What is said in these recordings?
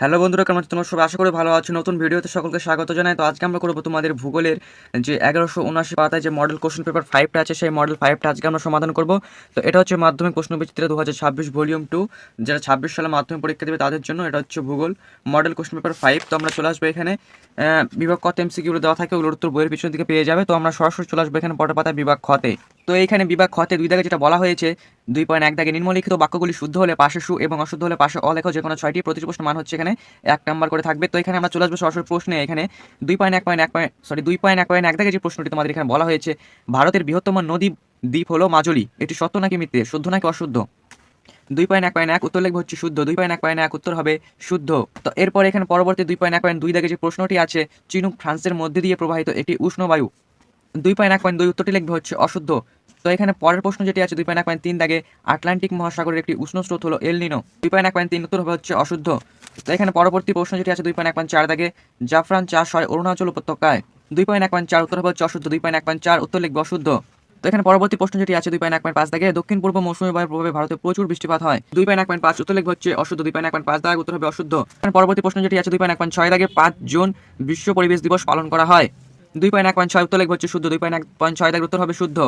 Hello বন্ধুরা, কেমন আছো? তোমরা সবাই আশা করি ভালো আছো। নতুন ভিডিওতে সকলকে স্বাগত জানাই। তো আজকে আমরা করব তোমাদের ভূগোলের যে এগারোশো উনআশি পাতায় যে মডেল কোশ্চেন পেপার ফাইভটা আছে, সেই মডেল ফাইভটা আজকে আমরা সমাধান করব। তো এটা হচ্ছে মাধ্যমিক প্রশ্ন বিচিত্রা দু হাজার ছাব্বিশ ভলিউম টু যারা ছাব্বিশ সালে মাধ্যমিক পরীক্ষা দেবে তাদের জন্য এটা হচ্ছে ভূগোল মডেল কোশ্চেন পেপার ফাইভ তো আমরা চলে আসব এখানে। বিভাগ কত এমসিকিউগুলো দেওয়া থাকে, ওগুলোর উত্তর বইয়ের পিছন দিকে পেয়ে যাবে। তো আমরা সরাসরি চলে আসব এখানে পটের পাতা বিভাগ খতে। তো এইখানে বিভাগ খতে দুই দাগে যেটা বলা হয়েছে দুই পয়েন্ট এক দাগে নিম্নলিখিত বাক্যগুলি শুদ্ধ হলে পাশে সু এবং অশুদ্ধ হলে পাশে অলেখ যে কোনো ছয়টি প্রতিটি প্রশ্ন মান হচ্ছে এখানে এক নাম্বার করে থাকবে তো এখানে আমরা চলে আসব সরাসরি প্রশ্নে এখানে দুই পয়েন্ট এক পয়েন্ট এক পয়েন্ট সরি দুই পয়েন্ট এক পয়েন্ট এক দাগে যে প্রশ্নটি তোমাদের এখানে বলা হয়েছে ভারতের বৃহত্তম নদী দ্বীপ হলো মাজুলি এটি সত্য নাকি মিথ্যে শুদ্ধ নাকি অশুদ্ধ দুই পয়েন্ট এক পয়েন্ট এক উত্তর লিখবে হচ্ছে শুদ্ধ দুই পয়েন্ট এক পয়েন্ট এক উত্তর হবে শুদ্ধ তো এরপর এখানে পরবর্তী দুই পয়েন্ট এক পয়েন্ট দুই দাগে যে প্রশ্নটি আছে চিনুক ফ্রান্সের মধ্যে দিয়ে প্রবাহিত একটি উষ্ণ বায়ু দুই পয়েন্ট এক পয়েন্ট দুই উত্তরটি লিখবে হচ্ছে অশুদ্ধ তো এখানে পরের প্রশ্ন যেটি আছে দুই পয়েন্ট এক পয়েন্ট তিন দাগে আটলান্টিক মহাসাগরের একটি উষ্ণ স্রোত হলো এল নিনো দুই পয়েন্ট এক পয়েন্ট তিন উত্তর হবে হচ্ছে অশুদ্ধ তো এখানে পরবর্তী প্রশ্ন যেটি আছে দুই পয়েন্ট এক পয়েন্ট চার দাগে জাফরান চাষ হয় অরুণাচল উপত্যকায় দুই পয়েন্ট এক পয়েন্ট চার উত্তর হবে হচ্ছে অশুদ্ধ দুই পয়েন্ট এক পয়েন্ট চার উত্তর লিখবে অশুদ্ধ তো এখানে পরবর্তী প্রশ্ন যেটি আছে দুই পয়েন্ট এক পয়েন্ট পাঁচ দাগে দক্ষিণ পূর্ব মৌসুমী বায়ুর প্রভাবে ভারতে প্রচুর বৃষ্টিপাত হয় দুই পয়েন্ট এক পয়েন্ট পাঁচ উত্তর লিখবে হচ্ছে অশুদ্ধ দুই পয়েন্ট এক পয়েন্ট পাঁচ দাগ উত্তর হবে অশুদ্ধ এখানে পরবর্তী প্রশ্ন যেটি আছে দুই পয়েন্ট এক পয়েন্ট ছয় দাগে পাঁচ জুন বিশ্ব পরিবেশ দিবস পালন করা হয় দুই পয়েন্ট এক পয়েন্ট ছয় উত্তর লিখবে হচ্ছে শুদ্ধ দুই পয়েন্ট এক পয়েন্ট ছয় দাগের উত্তর হবে শুদ্ধ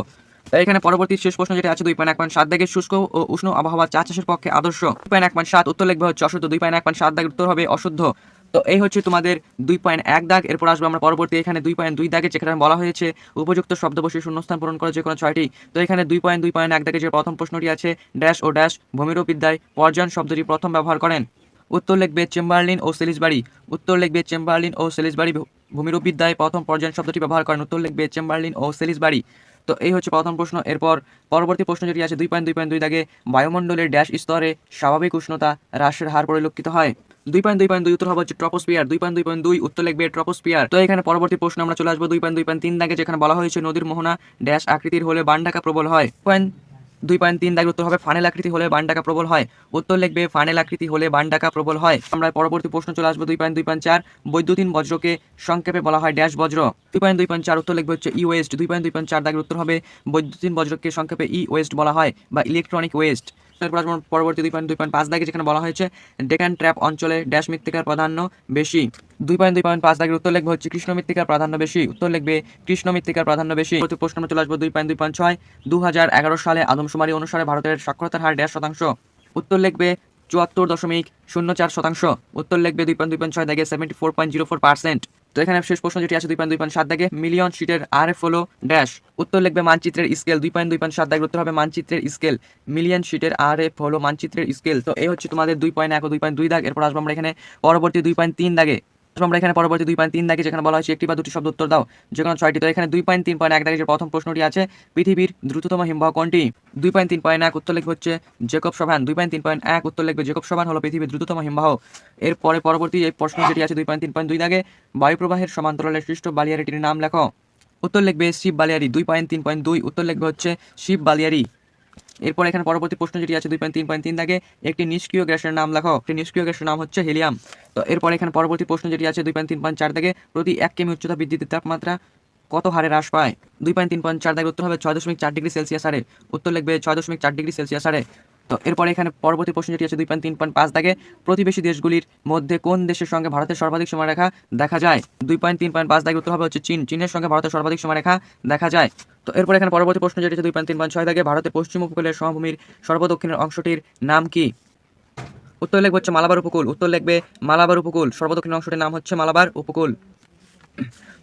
তো এখানে পরবর্তী শেষ প্রশ্ন যেটি আছে, দুই পয়েন্ট এক পয়েন্ট সাত দাগের শুষ্ক ও উষ্ণ আবহাওয়া চা চাষের পক্ষে আদর্শ। দুই পয়েন্ট এক পয়েন্ট সাত উত্তর লিখবে হচ্ছে অশুদ্ধ, দুই পয়েন্ট এক পয়েন্ট সাত দাগের উত্তর হবে অশুদ্ধ। তো এই হচ্ছে তোমাদের দুই পয়েন্ট এক দাগ, এরপর আসবে আমরা পরবর্তী এখানে দুই পয়েন্ট দুই দাগে, যেখানে বলা হয়েছে উপযুক্ত শব্দ বসে শূন্যস্থান পূরণ করে যে কোনো ছয়টি। তো এখানে দুই পয়েন্ট দুই পয়েন্ট এক দাগে যে প্রথম প্রশ্নটি আছে ড্যাশ ও ড্যাশ ভূমিরূপ বিদ্যায় পর্যায়ন শব্দটি প্রথম ব্যবহার করেন। উত্তর লিখবে চেম্বারলিন ও সেলিসবাড়ি। উত্তর লিখবে চেম্বারলিন ও সেলিসবাড়ি ভূ- ভূমিরূপ বিদ্যায় প্রথম পর্যায়ন শব্দটি ব্যবহার করেন। উত্তর লিখবে চেম্বারলিন ও সেলিসবাড়ি। তো এই হচ্ছে প্রথম প্রশ্ন। এরপর পরবর্তী প্রশ্ন যেটি আছে, দুই পয়েন্ট দুই পয়েন্ট দুই দাগে বায়ুমণ্ডলের ড্যাশ স্তরে স্বাভাবিক উষ্ণতা হ্রাসের হার পরিলক্ষিত হয়। দুই পয়েন্ট দুই পয়েন্ট দুই উত্তর হবে হচ্ছে ট্রপোস্পিয়ার দুই পয়েন্ট দুই পয়েন্ট দুই উত্তর লিখবে ট্রপোস্পিয়ার তো এখানে পরবর্তী প্রশ্ন আমরা চলে আসব দুই পয়েন্ট দুই পয়েন্ট তিন দাগে, যেখানে বলা হয়েছে নদীর মোহনা ড্যাশ আকৃতির হলে বান্ডাকা প্রবল হয়। পয়েন্ট দুই পয়েন্ট তিন দাগের উত্তর হবে ফানেল আকৃতি হলে বান ডাকা প্রবল হয়। উত্তর লিখবে ফানেল আকৃতি হলে বান ডাকা প্রবল হয়। আমরা পরবর্তী প্রশ্ন চলে আসব দুই পয়েন্ট দুই পয়েন্ট চার। বৈদ্যুতিন বজ্রকে সংক্ষেপে বলা হয় ড্যাশ বজ্র। দুই পয়েন্ট দুই পয়েন্ট চার উত্তর লিখবে হচ্ছে ই ওয়েস্ট দুই পয়েন্ট দুই পয়েন্ট চার দাগের উত্তর হবে বৈদ্যুতিন বজ্রকে সংক্ষেপে ই ওয়েস্ট বলা হয় বা ইলেকট্রনিক ওয়েস্ট তারপর আসব পরবর্তী দুই পয়েন্ট দুই পয়েন্ট পাঁচ দাগে, যেখানে বলা হয়েছে ডেকান ট্র্যাপ অঞ্চলে ড্যাশ মৃত্তিকার প্রাধান্য বেশি। দুই পয়েন্ট দুই পয়েন্ট পাঁচ দাগের উত্তর লিখবে হচ্ছে কৃষ্ণ মৃত্তিকার প্রাধান্য বেশি। উত্তর লিখবে কৃষ্ণ মৃত্তিকার প্রাধান্য বেশি। প্রশ্ন চলে আসব দুই পয়েন্ট দুই পয়েন্ট ছয়। দু হাজার এগারো সালে আদমশুমারি অনুসারে ভারতের সাক্ষরতার হার ড্যাশ শতাংশ। উত্তর লিখবে চুয়াত্তর দশমিক শূন্য চার শতাংশ। উত্তর লিখবে দুই পয়েন্ট দুই পয়েন্ট ছয় দাগে seventy four point zero four percent তো এখানে শেষ প্রশ্ন যেটি আছে, দুই পয়েন্ট দুই পয়েন্ট সাত দাগে মিলিয়ন শিটের আর এফ হলো ড্যাশ উত্তর লিখবে মানচিত্রের স্কেল দুই পয়েন্ট দুই পয়েন্ট সাত দাগের উত্তর হবে মানচিত্রের স্কেল মিলিয়ন শিটের আর এফ হলো মানচিত্রের স্কেল তো এই হচ্ছে তোমাদের দুই পয়েন্ট এক ও দুই পয়েন্ট দুই দাগ। এরপর আসব আমরা এখানে পরবর্তী দুই পয়েন্ট তিন দাগে। আমরা এখানে পরবর্তী দুই পয়েন্ট তিন দাগে যেখানে বলা হয়েছে একটি বা দুটি শব্দ উত্তর দাও যে কোনো ছয়টি। তো এখানে দুই পয়েন্ট তিন পয়েন্ট এক দাগে যে প্রথম প্রশ্নটি আছে, পৃথিবীর দ্রুততম হিমবাহ কোনটি? দুই পয়েন্ট তিন পয়েন্ট এক উত্তর লিখবে হচ্ছে জেকব সভান। দুই পয়েন্ট তিন পয়েন্ট এক উত্তর লিখবে জেকব সভান হলো পৃথিবীর দ্রুততম হিমবাহ। এরপরে পরবর্তী এই প্রশ্ন যেটি আছে দুই পয়েন্ট তিন পয়েন্ট দুই দাগে, বায়ুপ্রবাহের সমান্তরালে সৃষ্ট বালিয়ারিটির নাম লেখো। উত্তর লিখবে শিব বালিয়ারি। দুই পয়েন্ট তিন পয়েন্ট দুই উত্তর লিখবে হচ্ছে শিব বালিয়ারি। এরপর এখানে পরবর্তী প্রশ্ন যেটি আছে, দুই পয়েন্ট তিন পয়েন্ট তিন দাগে একটি নিষ্ক্রিয় গ্যাসের নাম লেখো একটি নিষ্ক্রিয় গ্যাসের নাম হচ্ছে হিলিয়াম। তো এরপর এখানে পরবর্তী প্রশ্ন যেটি আছে, দুই পয়েন্ট তিন পয়েন্ট চার দাগে প্রতি এক কেমি উচ্চতা বৃদ্ধিতে তাপমাত্রা কত হারে হ্রাস পায়? দুই পয়েন্ট তিন পয়েন্ট চার দাগের উত্তর হবে ছয় দশমিক চার ডিগ্রি সেলসিয়াস হারে। উত্তর লিখবে ছয় দশমিক চার ডিগ্রি সেলসিয়াস হারে। তো এরপর এখানে পরবর্তী প্রশ্ন যেটি আছে, দুই পয়েন্ট তিন পয়েন্ট পাঁচ দাগে প্রতিবেশী দেশগুলির মধ্যে কোন দেশের সঙ্গে ভারতের সর্বাধিক সীমারেখা দেখা যায়? দুই পয়েন্ট তিন পয়েন্ট পাঁচ দাগের উত্তর হবে হচ্ছে চীন। চীনের সঙ্গে ভারতের সর্বাধিক সীমারেখা দেখা যায়। তো এরপর এখানে পরবর্তী প্রশ্ন যেটি আছে, দুই পয়েন্ট তিন পয়েন্ট ছয় দাগে ভারতের পশ্চিম উপকূলের সমভূমির সর্বদক্ষিণের অংশটির নাম কি? উত্তর লিখবে হচ্ছে মালাবার উপকূল। উত্তর লিখবে মালাবার উপকূল। সর্বদক্ষিণ অংশটির নাম হচ্ছে মালাবার উপকূল।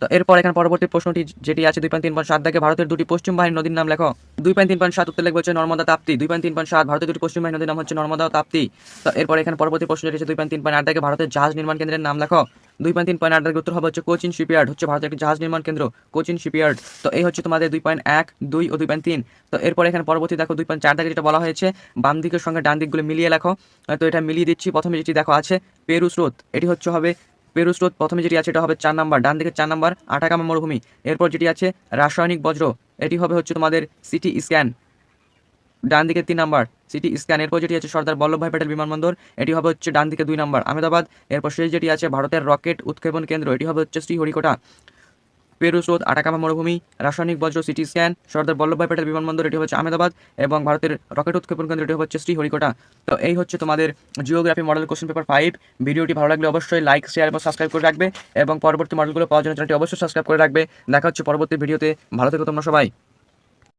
তো এরপর এখানে পরবর্তী প্রশ্নটি যেটি আছে, দুই পয়েন্ট তিন পয়েন্ট সাত দাগে ভারতের দুটি পশ্চিম বাহিনী নদীর নাম লেখো। দুই পয়েন্ট তিন পয়েন্ট সাত উত্তর লিখবে হচ্ছে নর্মদা তাপ্তি। দুই পয়েন্ট তিন পয়েন্ট সাত ভারতের দুটি পশ্চিম বাহিনী নদীর নাম হচ্ছে নর্মদা তাপ্তি। তো এরপর এখানে পরবর্তী প্রশ্ন যেটি দুই পয়েন্ট তিন পয়েন্ট আট দাগে ভারতের জাহাজ নির্মাণ কেন্দ্রের নাম লেখো। দুই পয়েন্ট তিন পয়েন্ট আট দাগে উত্তর হবে হচ্ছে কোচিন শিপইয়ার্ড, হচ্ছে ভারতের একটি জাহাজ নির্মাণ কেন্দ্র, কোচিন শিপইয়ার্ড। তো এই হচ্ছে তোমাদের দুই পয়েন্ট এক, দুই ও দুই পয়েন্ট তিন। তো এরপর এখানে পরবর্তী দেখো, দুই পয়েন্ট চার দাগে যেটা বলা হয়েছে, বাম দিকের সঙ্গে ডান দিকগুলো মিলিয়ে লেখো। তো এটা মিলিয়ে দিচ্ছি। প্রথমে যেটি দেখো আছে, পেরু স্রোত। এটি হচ্ছে হবে পেরু স্রোত প্রথমে যেটি আছে, এটা হবে চার নাম্বার। ডান দিকে চার নাম্বার আটাকামা মরুভূমি। এরপর যেটি আছে, রাসায়নিক বজ্র। এটি হবে হচ্ছে তোমাদের সিটি স্ক্যান। ডান দিকে তিন নাম্বার, সিটি স্ক্যান। এরপর যেটি আছে, সর্দার বল্লভভাই প্যাটেল বিমানবন্দর। এটি হবে হচ্ছে ডান দিকে দুই নাম্বার, আহমেদাবাদ। এরপর শেষ যেটি আছে, ভারতের রকেট উৎক্ষেপণ কেন্দ্র। এটি হবে হচ্ছে শ্রীহরিকোটা পেরু স্রোত, আটাকামা মরুভূমি, রাসায়নিক বজ্র, সিটি স্ক্যান, সর্দার বল্লভভাই প্যাটেল বিমানবন্দর, এটি হচ্ছে আহমেদাবাদ এবং ভারতের রকেট উৎক্ষেপণ কেন্দ্র, এটি হচ্ছে শ্রীহরিকোটা। তো এই হচ্ছে তোমাদের geography model question paper five ভিডিওটি ভালো লাগলে অবশ্যই লাইক শেয়ার এবং সাবস্ক্রাইব করে রাখবে এবং পরবর্তী মডেলগুলো পাওয়ার জন্য চ্যানেলটি অবশ্যই সাবস্ক্রাইব করে রাখবে। দেখা হচ্ছে পরবর্তী ভিডিওতে। ভালো থেকো তোমরা সবাই।